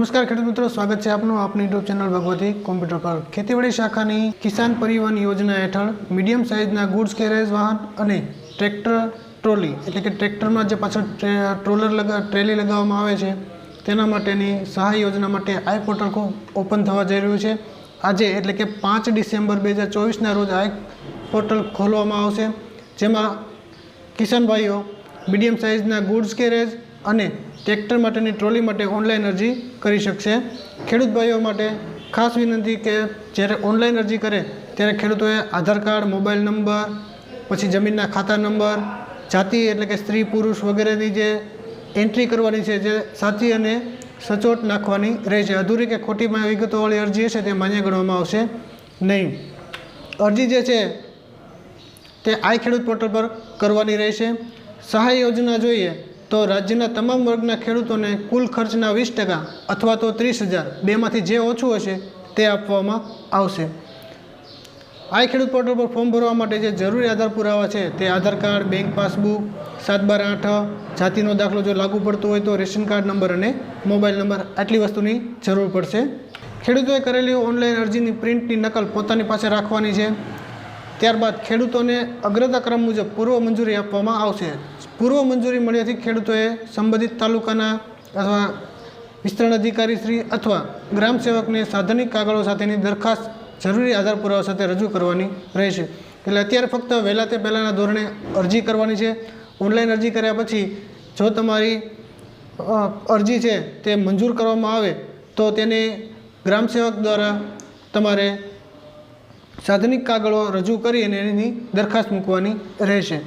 નમસ્કાર ખેડૂત મિત્રો, સ્વાગત છે આપનું આપની યુટ્યુબ ચેનલ ભગવતી કોમ્પ્યુટર પર. ખેતીવાડી શાખાની કિસાન પરિવહન યોજના હેઠળ મીડિયમ સાઇઝના ગુડ્સ કેરેજ વાહન અને ટ્રેક્ટર ટ્રોલી એટલે કે ટ્રેક્ટરમાં જે પાછળ ટ્રોલર લગા ટ્રેલી લગાવવામાં આવે છે, તેના માટેની સહાય યોજના માટે આઈ પોર્ટલ ઓપન થવા જઈ રહ્યું છે. આજે એટલે કે પાંચ ડિસેમ્બર બે હજાર ચોવીસના રોજ આઈ પોર્ટલ ખોલવામાં આવશે, જેમાં કિસાન ભાઈઓ મીડિયમ સાઇઝના ગુડ્સ કેરેજ અને ટ્રેક્ટર માટેની ટ્રોલી માટે ઓનલાઈન અરજી કરી શકશે. ખેડૂત ભાઈઓ માટે ખાસ વિનંતી કે જ્યારે ઓનલાઈન અરજી કરે, ત્યારે ખેડૂતોએ આધાર કાર્ડ, મોબાઈલ નંબર, પછી જમીનના ખાતા નંબર, જાતિ એટલે કે સ્ત્રી, પુરુષ વગેરેની જે એન્ટ્રી કરવાની છે, જે સાચી અને સચોટ નાખવાની રહેશે અધૂરી કે ખોટીમાં વિગતોવાળી અરજી હશે તે માન્ય ગણવામાં આવશે નહીં. અરજી જે છે તે આઈ ખેડૂત પોર્ટલ પર કરવાની રહેશે. સહાય યોજના જોઈએ તો રાજ્યના તમામ વર્ગના ખેડૂતોને કુલ ખર્ચના વીસ ટકા અથવા તો ત્રીસ હજાર બેમાંથી જે ઓછું હશે તે આપવામાં આવશે. આ ખેડૂત પોર્ટલ પર ફોર્મ ભરવા માટે જે જરૂરી આધાર પુરાવા છે તે આધાર કાર્ડ, બેંક પાસબુક, સાત બાર આઠ, જાતિનો દાખલો જો લાગુ પડતો હોય તો રેશન કાર્ડ નંબર અને મોબાઈલ નંબર આટલી વસ્તુની જરૂર પડશે. ખેડૂતોએ કરેલી ઓનલાઈન અરજીની પ્રિન્ટની નકલ પોતાની પાસે રાખવાની છે. ત્યારબાદ ખેડૂતોને અગ્રતા ક્રમ મુજબ પૂર્વ મંજૂરી આપવામાં આવશે. પૂર્વ મંજૂરી મળ્યાથી ખેડૂતોએ સંબંધિત તાલુકાના અથવા વિસ્તરણ અધિકારી શ્રી અથવા ગ્રામ સેવકને સાધનિક કાગળો સાથેની દરખાસ્ત જરૂરી આધાર પુરાવા સાથે રજૂ કરવાની રહેશે. એટલે અત્યારે ફક્ત વહેલા તે પહેલાંના ધોરણે અરજી કરવાની છે. ઓનલાઈન અરજી કર્યા પછી જો તમારી અરજી છે તે મંજૂર કરવામાં આવે તો તેને ગ્રામ સેવક દ્વારા તમારે સાધનિક કાગળો રજૂ કરી અને એની દરખાસ્ત મૂકવાની રહેશે.